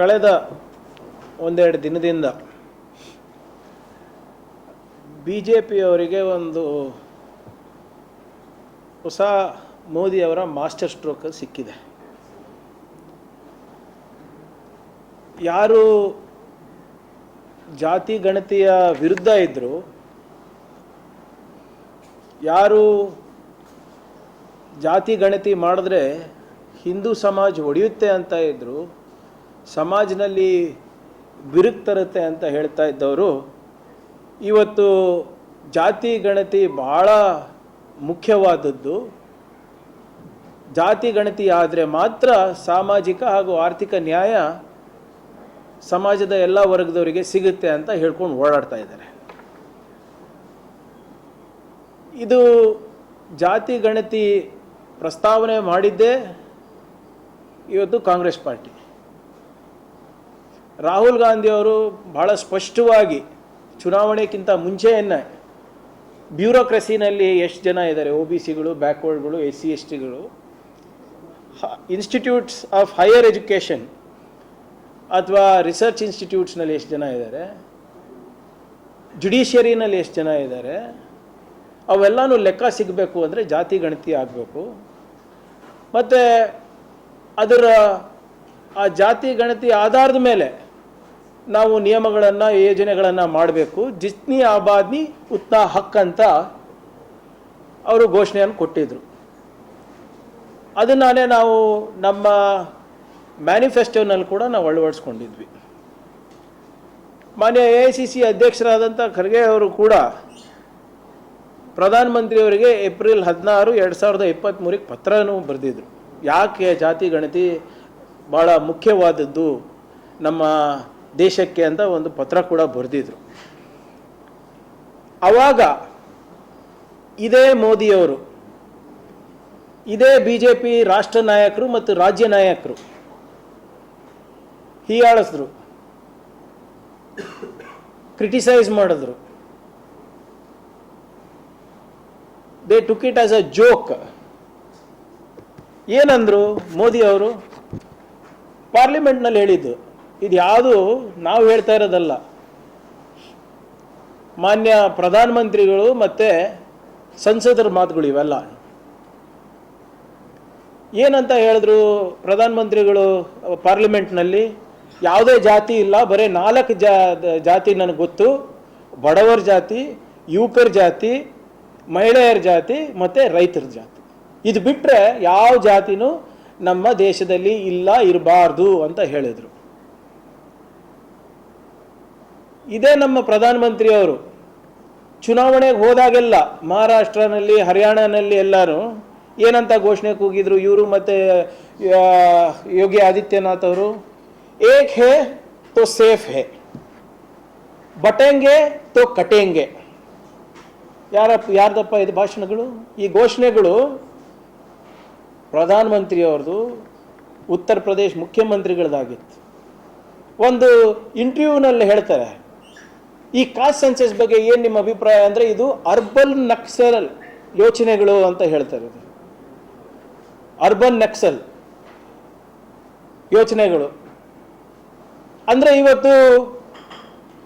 ಕಳೆದ ಒಂದೆರಡು ದಿನದಿಂದ ಬಿ ಜೆ ಪಿಯವರಿಗೆ ಒಂದು ಹೊಸ ಮೋದಿಯವರ ಮಾಸ್ಟರ್ ಸ್ಟ್ರೋಕ್ ಸಿಕ್ಕಿದೆ. ಯಾರು ಜಾತಿ ಗಣತಿಯ ವಿರುದ್ಧ ಇದ್ದರು ಯಾರು ಜಾತಿ ಗಣತಿ ಮಾಡಿದ್ರೆ ಹಿಂದೂ ಸಮಾಜ ಒಡೆಯುತ್ತೆ ಅಂತ ಇದ್ದರು ಸಮಾಜದಲ್ಲಿ ಬಿರುಕು ತರುತ್ತೆ ಅಂತ ಹೇಳ್ತಾ ಇದ್ದವರು, ಇವತ್ತು ಜಾತಿ ಗಣತಿ ಭಾಳ ಮುಖ್ಯವಾದದ್ದು. ಜಾತಿ ಗಣತಿ ಆದರೆ ಮಾತ್ರ ಸಾಮಾಜಿಕ ಹಾಗೂ ಆರ್ಥಿಕ ನ್ಯಾಯ ಸಮಾಜದ ಎಲ್ಲ ವರ್ಗದವರಿಗೆ ಸಿಗುತ್ತೆ ಅಂತ ಹೇಳ್ಕೊಂಡು ಓಡಾಡ್ತಾ ಇದ್ದಾರೆ. ಇದು ಜಾತಿ ಗಣತಿ ಪ್ರಸ್ತಾವನೆ ಮಾಡಿದ್ದೇ ಇವತ್ತು ಕಾಂಗ್ರೆಸ್ ಪಾರ್ಟಿ. ರಾಹುಲ್ ಗಾಂಧಿಯವರು ಭಾಳ ಸ್ಪಷ್ಟವಾಗಿ ಚುನಾವಣೆಗಿಂತ ಮುಂಚೆಯನ್ನೇ ಬ್ಯೂರೋಕ್ರಸಿನಲ್ಲಿ ಎಷ್ಟು ಜನ ಇದ್ದಾರೆ? ಒ ಬಿ ಸಿಗಳು, ಬ್ಯಾಕ್ವರ್ಡ್ಗಳು ಎಸ್ ಸಿ ಎಸ್ ಟಿಗಳು ಇನ್ಸ್ಟಿಟ್ಯೂಟ್ಸ್ ಆಫ್ ಹೈಯರ್ ಎಜುಕೇಷನ್ ಅಥವಾ ರಿಸರ್ಚ್ ಇನ್ಸ್ಟಿಟ್ಯೂಟ್ಸ್ನಲ್ಲಿ ಎಷ್ಟು ಜನ ಇದ್ದಾರೆ? ಜುಡಿಷಿಯರಿನಲ್ಲಿ ಎಷ್ಟು ಜನ ಇದ್ದಾರೆ? ಅವೆಲ್ಲನೂ ಲೆಕ್ಕ ಸಿಗಬೇಕು ಅಂದರೆ ಜಾತಿ ಗಣತಿ ಆಗಬೇಕು. ಮತ್ತು ಅದರ ಆ ಜಾತಿ ಗಣತಿ ಆಧಾರದ ಮೇಲೆ ನಾವು ನಿಯಮಗಳನ್ನು, ಯೋಜನೆಗಳನ್ನು ಮಾಡಬೇಕು. ಜಿತ್ನಿ ಆಬಾದ್ನಿ ಉತ್ನಾ ಹಕ್ ಅಂತ ಅವರು ಘೋಷಣೆಯನ್ನು ಕೊಟ್ಟಿದ್ದರು ಅದನ್ನೇ ನಾವು ನಮ್ಮ ಮ್ಯಾನಿಫೆಸ್ಟೋನಲ್ಲಿ ಕೂಡ ನಾವು ಅಳವಡಿಸ್ಕೊಂಡಿದ್ವಿ. ಮಾನ್ಯ ಎ ಐ ಸಿ ಸಿ ಅಧ್ಯಕ್ಷರಾದಂಥ ಖರ್ಗೆ ಅವರು ಕೂಡ ಪ್ರಧಾನಮಂತ್ರಿಯವರಿಗೆ ಏಪ್ರಿಲ್ ಹದಿನಾರು ಎರಡು ಸಾವಿರದ ಇಪ್ಪತ್ತ್ಮೂರಿಗೆ ಪತ್ರನೂ ಬರೆದಿದ್ರು. ಯಾಕೆ ಜಾತಿ ಗಣತಿ ಭಾಳ ಮುಖ್ಯವಾದದ್ದು ನಮ್ಮ ದೇಶಕ್ಕೆ ಅಂತ ಒಂದು ಪತ್ರ ಕೂಡ ಬರೆದಿದ್ರು. ಆವಾಗ ಇದೇ ಮೋದಿಯವರು, ಇದೇ ಬಿ ಜೆ ಪಿ ರಾಷ್ಟ್ರ ನಾಯಕರು ಮತ್ತು ರಾಜ್ಯ ನಾಯಕರು ಹೀಯಾಳಿಸಿದ್ರು. ಕ್ರಿಟಿಸೈಸ್ ಮಾಡಿದ್ರು. They took it as a joke ಏನಂದ್ರು ಮೋದಿ ಅವರು ಪಾರ್ಲಿಮೆಂಟ್ನಲ್ಲಿ ಹೇಳಿದ್ದು ಇದು ಯಾವುದು ನಾವು ಹೇಳ್ತಾ ಇರೋದಲ್ಲ. ಮಾನ್ಯ ಪ್ರಧಾನಮಂತ್ರಿಗಳು ಮತ್ತು ಸಂಸದರ ಮಾತುಗಳು ಇವೆಲ್ಲ. ಏನಂತ ಹೇಳಿದ್ರು ಪ್ರಧಾನಮಂತ್ರಿಗಳು ಪಾರ್ಲಿಮೆಂಟ್ನಲ್ಲಿ? ಯಾವುದೇ ಜಾತಿ ಇಲ್ಲ, ಬರೀ ನಾಲ್ಕು ಜಾತಿ ನನಗೆ ಗೊತ್ತು. ಬಡವರ ಜಾತಿ, ಯುವಕರ ಜಾತಿ, ಮಹಿಳೆಯರ ಜಾತಿ ಮತ್ತು ರೈತರ ಜಾತಿ. ಇದು ಬಿಟ್ಟರೆ ಯಾವ ಜಾತಿನೂ ನಮ್ಮ ದೇಶದಲ್ಲಿ ಇಲ್ಲ, ಇರಬಾರ್ದು ಅಂತ ಹೇಳಿದರು. ಇದೇ ನಮ್ಮ ಪ್ರಧಾನಮಂತ್ರಿಯವರು ಚುನಾವಣೆಗೆ ಹೋದಾಗೆಲ್ಲ ಮಹಾರಾಷ್ಟ್ರನಲ್ಲಿ, ಹರಿಯಾಣನಲ್ಲಿ ಎಲ್ಲರೂ ಏನಂತ ಘೋಷಣೆ ಕೂಗಿದ್ರು? ಇವರು ಮತ್ತು ಯೋಗಿ ಆದಿತ್ಯನಾಥ್ ಅವರು. ಏಕ್ ಹೇ ತೋ ಸೇಫ್ ಹೇ. ಬಟೆಂಗೆ ತೋ ಕಟೆಂಗೆ. ಯಾರಪ್ಪ ಯಾರ್ದಪ್ಪ ಇದು ಭಾಷಣಗಳು? ಈ ಘೋಷಣೆಗಳು ಪ್ರಧಾನಮಂತ್ರಿಯವ್ರದ್ದು ಉತ್ತರ ಪ್ರದೇಶ್ ಮುಖ್ಯಮಂತ್ರಿಗಳದಾಗಿತ್ತು ಒಂದು ಇಂಟರ್ವ್ಯೂನಲ್ಲಿ ಹೇಳ್ತಾರೆ. ಈ ಕಾಸ್ಟ್ ಸೆನ್ಸಸ್ ಬಗ್ಗೆ ಏನು ನಿಮ್ಮ ಅಭಿಪ್ರಾಯ ಅಂದರೆ ಇದು ಅರ್ಬನ್ ನಕ್ಸಲ್ ಯೋಚನೆಗಳು ಅಂತ ಹೇಳ್ತಾರೆ ಅರ್ಬನ್ ನಕ್ಸಲ್ ಯೋಚನೆಗಳು. ಅಂದರೆ ಇವತ್ತು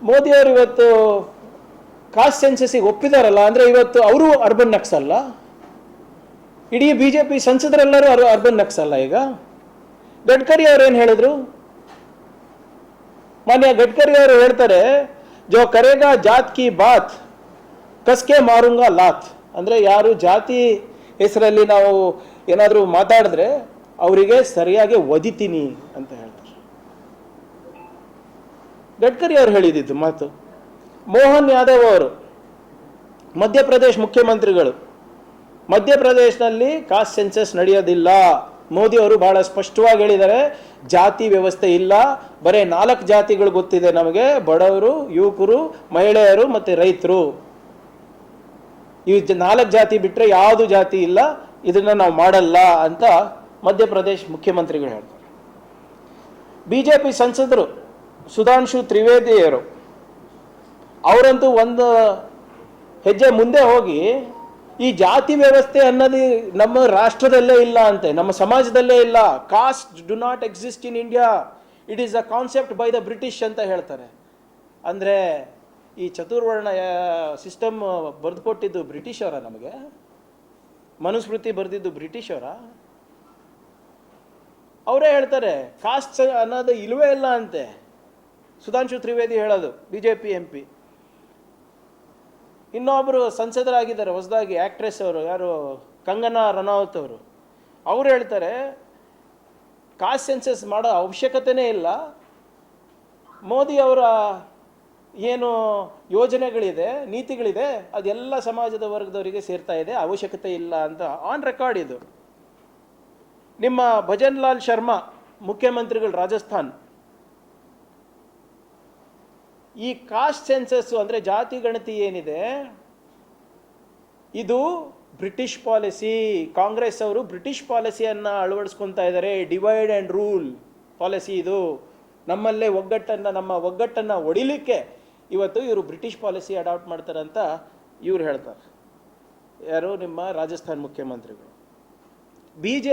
ಮೋದಿಯವರು ಇವತ್ತು ಕಾಸ್ಟ್ ಸೆನ್ಸಸ್ಸಿಗೆ ಒಪ್ಪಿದಾರಲ್ಲ, ಅಂದರೆ ಇವತ್ತು ಅವರು ಅರ್ಬನ್ ನಕ್ಸಲ್ಲ? ಇಡೀ ಬಿ ಜೆ ಪಿ ಸಂಸದರೆಲ್ಲರೂ ಅರ್, ಅರ್ಬನ್ ನಕ್ಸಲ್ಲ ಈಗ? ಗಡ್ಕರಿ ಅವ್ರು ಏನು ಹೇಳಿದ್ರು? ಮಾನ್ಯ ಗಡ್ಕರಿ ಅವರು ಹೇಳ್ತಾರೆ ಜೋ ಕರೆಗಾ ಜಾತ್ ಕಿ ಬಾತ್ ಕಸ್ಕೆ ಮಾರುಂಗ ಲಾತ್. ಅಂದರೆ ಯಾರು ಜಾತಿ ಹೆಸರಲ್ಲಿ ನಾವು ಏನಾದರೂ ಮಾತಾಡಿದ್ರೆ ಅವರಿಗೆ ಸರಿಯಾಗಿ ಒದಿತೀನಿ ಅಂತ ಹೇಳ್ತಾರೆ. ಗಡ್ಕರಿ ಅವರು ಹೇಳಿದ್ದು ಮಾತು. ಮೋಹನ್ ಯಾದವ್ ಅವರು, ಮಧ್ಯಪ್ರದೇಶ್ ಮುಖ್ಯಮಂತ್ರಿಗಳು. ಮಧ್ಯಪ್ರದೇಶನಲ್ಲಿ ಕಾಸ್ಟ್ ಸೆನ್ಸಸ್ ನಡೆಯೋದಿಲ್ಲ. ಮೋದಿ ಅವರು ಬಹಳ ಸ್ಪಷ್ಟವಾಗಿ ಹೇಳಿದ್ದಾರೆ ಜಾತಿ ವ್ಯವಸ್ಥೆ ಇಲ್ಲ. ಬರೇ ನಾಲ್ಕು ಜಾತಿಗಳು ಗೊತ್ತಿದೆ ನಮಗೆ. ಬಡವರು, ಯುವಕರು, ಮಹಿಳೆಯರು ಮತ್ತು ರೈತರು. ಈ ನಾಲ್ಕು ಜಾತಿ ಬಿಟ್ಟರೆ ಯಾವುದು ಜಾತಿ ಇಲ್ಲ. ಇದನ್ನು ನಾವು ಮಾಡಲ್ಲ ಅಂತ ಮಧ್ಯಪ್ರದೇಶ್ ಮುಖ್ಯಮಂತ್ರಿಗಳು ಹೇಳ್ತಾರೆ. ಬಿ ಜೆ ಪಿ ಸಂಸದರು ಸುಧಾಂಶು ತ್ರಿವೇದಿಯವರು ಅವರಂತೂ ಒಂದು ಹೆಜ್ಜೆ ಮುಂದೆ ಹೋಗಿ ಈ ಜಾತಿ ವ್ಯವಸ್ಥೆ ಅನ್ನೋದು ನಮ್ಮ ರಾಷ್ಟ್ರದಲ್ಲೇ ಇಲ್ಲ ಅಂತೆ, ನಮ್ಮ ಸಮಾಜದಲ್ಲೇ ಇಲ್ಲ. Caste do not exist in India it is a concept by the British ಅಂತ ಹೇಳ್ತಾರೆ. ಅಂದರೆ ಈ ಚತುರ್ವರ್ಣ ಸಿಸ್ಟಮ್ ಬರೆದುಕೊಟ್ಟಿದ್ದು ಬ್ರಿಟಿಷ್ ಅವರ ನಮಗೆ. ಮನುಸ್ಮೃತಿ ಬರೆದಿದ್ದು ಬ್ರಿಟಿಷ್ ಅವರ. ಅವರೇ ಹೇಳ್ತಾರೆ ಕಾಸ್ಟ್ ಅನ್ನೋದು ಇಲ್ವೇ ಇಲ್ಲ ಅಂತೆ. ಸುಧಾಂಶು ತ್ರಿವೇದಿ ಹೇಳೋದು B J P M P ಇನ್ನೊಬ್ಬರು ಸಂಸದರಾಗಿದ್ದಾರೆ, ಹೊಸದಾಗಿ ಆ್ಯಕ್ಟ್ರೆಸ್ ಅವರು, ಯಾರು, ಕಂಗನಾ ರನೌತ್ ಅವರು. ಅವ್ರು ಹೇಳ್ತಾರೆ ಕಾಸ್ಟ್ ಸೆನ್ಸಸ್ ಮಾಡೋ ಅವಶ್ಯಕತೆನೇ ಇಲ್ಲ. ಮೋದಿ ಅವರ ಏನು ಯೋಜನೆಗಳಿದೆ, ನೀತಿಗಳಿದೆ, ಅದೆಲ್ಲ ಸಮಾಜದ ವರ್ಗದವರಿಗೆ ಸೇರ್ತಾ ಇದೆ, ಅವಶ್ಯಕತೆ ಇಲ್ಲ ಅಂತ ಆನ್ ರೆಕಾರ್ಡ್ ಇದು. ನಿಮ್ಮ ಭಜನ್ ಲಾಲ್ ಶರ್ಮಾ, ಮುಖ್ಯಮಂತ್ರಿಗಳು ರಾಜಸ್ಥಾನ್ ಈ ಕಾಸ್ಟ್ ಸೆನ್ಸಸ್ ಅಂದರೆ ಜಾತಿ ಗಣತಿ ಏನಿದೆ? ಇದು ಬ್ರಿಟಿಷ್ ಪಾಲಿಸಿ, ಕಾಂಗ್ರೆಸ್ ಅವರು ಬ್ರಿಟಿಷ್ ಪಾಲಿಸಿಯನ್ನು ಅಳವಡಿಸ್ಕೊತಾ ಇದ್ದಾರೆ ಡಿವೈಡ್ ಆ್ಯಂಡ್ ರೂಲ್ ಪಾಲಿಸಿ ಇದು. ನಮ್ಮಲ್ಲೇ ಒಗ್ಗಟ್ಟನ್ನು, ನಮ್ಮ ಒಗ್ಗಟ್ಟನ್ನು ಒಡಿಲಿಕ್ಕೆ ಇವತ್ತು ಇವರು ಬ್ರಿಟಿಷ್ ಪಾಲಿಸಿ ಅಡಾಪ್ಟ್ ಮಾಡ್ತಾರೆ ಅಂತ ಇವ್ರು ಹೇಳ್ತಾರೆ. ಯಾರು? ನಿಮ್ಮ ರಾಜಸ್ಥಾನ್ ಮುಖ್ಯಮಂತ್ರಿಗಳು. B J